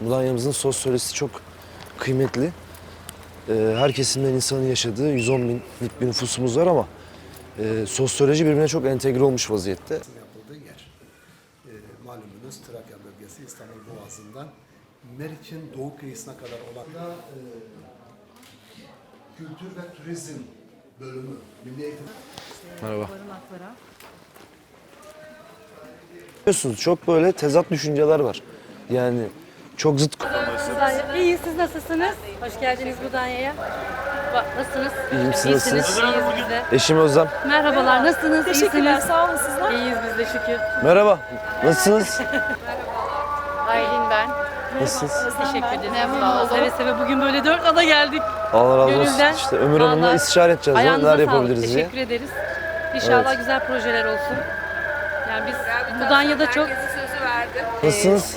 Mudanya'mızın sosyolojisi çok kıymetli. Ee, her kesimden insanın yaşadığı 110 binlik bir nüfusumuz var ama e, sosyoloji birbirine çok entegre olmuş vaziyette. yapıldığı yer. E, malumunuz Trakya bölgesi İstanbul Boğazı'ndan Meriç'in doğu kıyısına kadar olan da e, kültür ve turizm bölümü Milli Eğitim Merhaba. Biliyorsunuz çok böyle tezat düşünceler var. Yani çok zıt iyi, siz nasılsınız? Hoş geldiniz Mudanya'ya. Ba- Nasılsınız? İyiyim, siz İyisiniz, nasılsınız? iyiyiz biz de. eşim Özlem. Merhabalar, nasılsınız? Teşekkürler, İyisiniz? sağ olun sizler. İyiyiz biz de şükür. Merhaba. Nasılsınız? Aylin ben. Nasılsınız? Teşekkür ederiz. Valla seve seve bugün böyle dört ana geldik. Allah razı olsun. Gönülden. İşte Ömür Hanım'la istişare edeceğiz. ya, Ayağınıza Neler sağlık. yapabiliriz diye. Teşekkür ederiz. İnşallah Evet. güzel projeler olsun. Yani biz Mudanya'da çok Nasılsınız?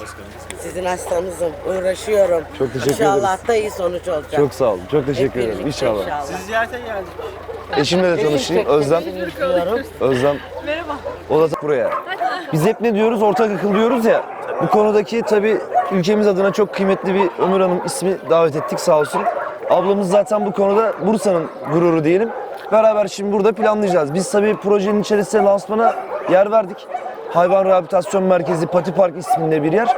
Sizin hastanızım. Uğraşıyorum. Çok teşekkür İnşallah ederiz. da iyi sonuç olacak. Çok sağ olun. Çok teşekkür Hep ederim. birlikte İnşallah. inşallah. Eşimle de tanışayım. Özlem. Özlem. Merhaba. O da buraya. Biz hep ne diyoruz? Ortak akıl diyoruz ya. Bu konudaki tabii ülkemiz adına çok kıymetli bir Ömür Hanım ismi davet ettik sağ olsun. Ablamız zaten bu konuda Bursa'nın gururu diyelim. Beraber şimdi burada planlayacağız. Biz tabii projenin içerisinde lansmana yer verdik. Hayvan Rehabilitasyon Merkezi Pati Park isminde bir yer.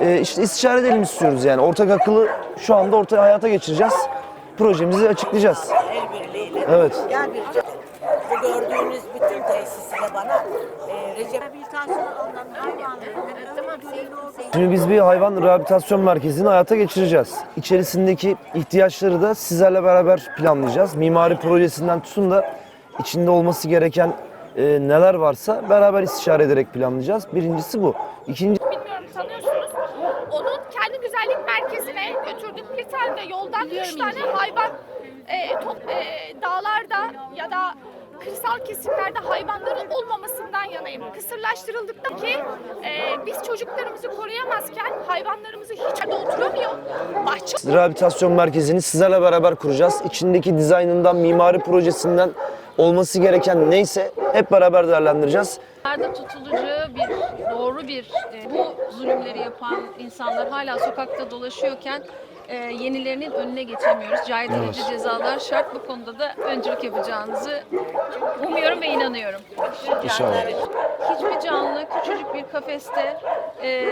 Ee, işte istişare edelim istiyoruz yani. Ortak akıllı şu anda ortaya hayata geçireceğiz. Projemizi açıklayacağız. El birliğiyle. Evet. Gel bir Bu gördüğünüz bütün tesisi de bana e, Recep Rehabilitasyon alınan hayvanların tamam Şimdi biz bir hayvan rehabilitasyon merkezini hayata geçireceğiz. İçerisindeki ihtiyaçları da sizlerle beraber planlayacağız. Mimari projesinden tutun da içinde olması gereken e, neler varsa beraber istişare ederek planlayacağız. Birincisi bu. İkinci bilmiyorum tanıyorsunuz. Onun kendi güzellik merkezine götürdük. Bir tane de yoldan üç tane hayvan e, top, e, dağlarda ya da kırsal kesimlerde hayvanların olmamasından yanayım. Kısırlaştırıldıktan ki e, biz çocuklarımızı koruyamazken hayvanlarımızı hiç yerde oturamıyor. Bahçe rehabilitasyon merkezini sizlerle beraber kuracağız. İçindeki dizaynından, mimari projesinden olması gereken neyse hep beraber değerlendireceğiz. Nerede tutulucu bir doğru bir e, bu zulümleri yapan insanlar hala sokakta dolaşıyorken e, yenilerinin önüne geçemiyoruz. Caydırıcı cezalar şart. Bu konuda da öncülük yapacağınızı umuyorum ve inanıyorum. İnşallah. Hiçbir canlı küçücük bir kafeste e,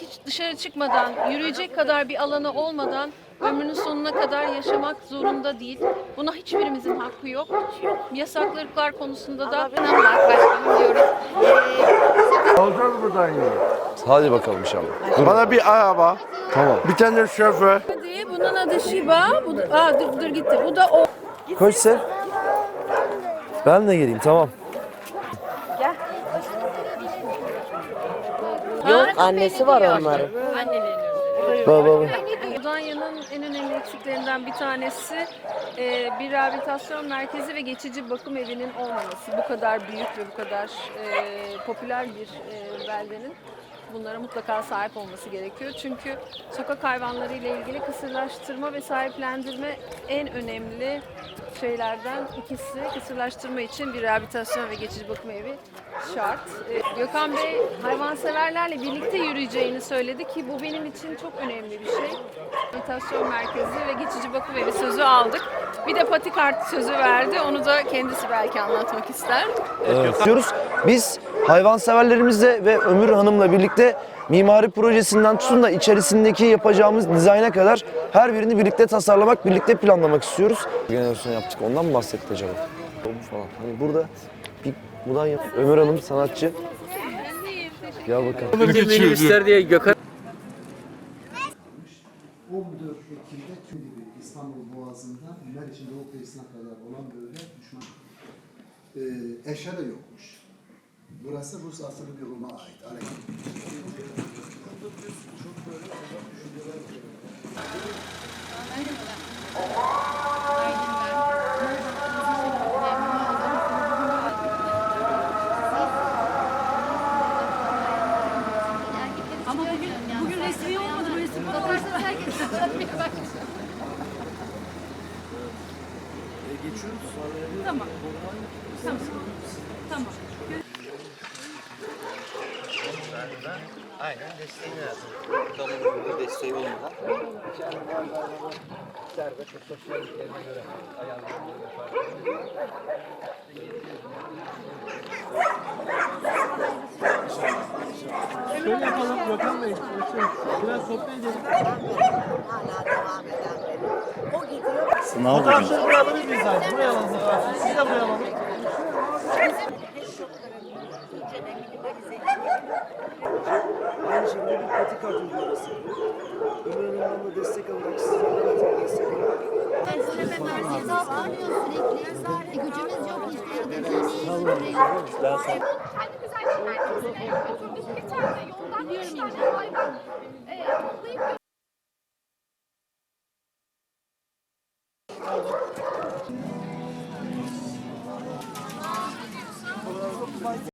hiç dışarı çıkmadan, yürüyecek kadar bir alanı olmadan ömrünün sonuna kadar yaşamak zorunda değil. Buna hiçbirimizin hakkı yok. Yasaklıklar konusunda da inanmak başkanım diyorum. Alacağız buradan yine. Hadi bakalım inşallah. Bana bir araba, Tamam. bir tane şoför. Bunun adı Shiba. Bu da, aa, dur, dur gitti. Bu da o. Koş sen. Ben de geleyim tamam. Yok annesi var onların. Baba baba. Mudanya'nın en önemli eksiklerinden bir tanesi e, bir rehabilitasyon merkezi ve geçici bakım evinin olmaması. Bu kadar büyük ve bu kadar e, popüler bir e, beldenin bunlara mutlaka sahip olması gerekiyor. Çünkü sokak hayvanları ile ilgili kısırlaştırma ve sahiplendirme en önemli şeylerden ikisi. Kısırlaştırma için bir rehabilitasyon ve geçici bakım evi şart. E, Gökhan Bey hayvanseverlerle birlikte yürüyeceğini söyledi ki bu benim için çok önemli bir şey. Rehabilitasyon merkezi ve geçici bakım evi sözü aldık. Bir de pati kart sözü verdi. Onu da kendisi belki anlatmak ister. Evet. Biz hayvanseverlerimizle ve Ömür Hanım'la birlikte mimari projesinden tutun da içerisindeki yapacağımız dizayna kadar her birini birlikte tasarlamak, birlikte planlamak istiyoruz. Jenerasyon yaptık. Ondan mı bahsettik acaba? Falan. Hani burada bir buradan yap. Ömür Hanım sanatçı. Gel bakalım. 14 Ekim'de tüm gibi İstanbul Boğazı'ndan Meriç'in doğu kıyısına kadar olan bölge düşman e, eşya da yokmuş. Burası Rus asıllı bir Rum'a ait. Alek. Ama bugün, bugün resmi olmadı. Bu resmi bakarsanız herkes Tamam. Tamam. Tamam. Aynen desteğini lazım. Kamunun desteği olmadan. Serbest ve sosyalliklerine göre ayarlanıyor. Şöyle yapalım Gökhan Bey. Biraz sohbet edelim. Hala devam eden. O gidiyor. Fotoğrafları buraya alabilir miyiz abi? Buraya alalım. Siz de buraya alalım. Aynı şekilde bir pati kart uygulaması yapıyor. Ömür Hanım'dan da destek alarak sizlerden de destek alarak Besleme merkezi bağırıyor sürekli. E, gücümüz yok işte. Dediğini buraya. Kendi güzellik merkezine götürdük. Bir tane yoldan üç tane hayvan e, toplayıp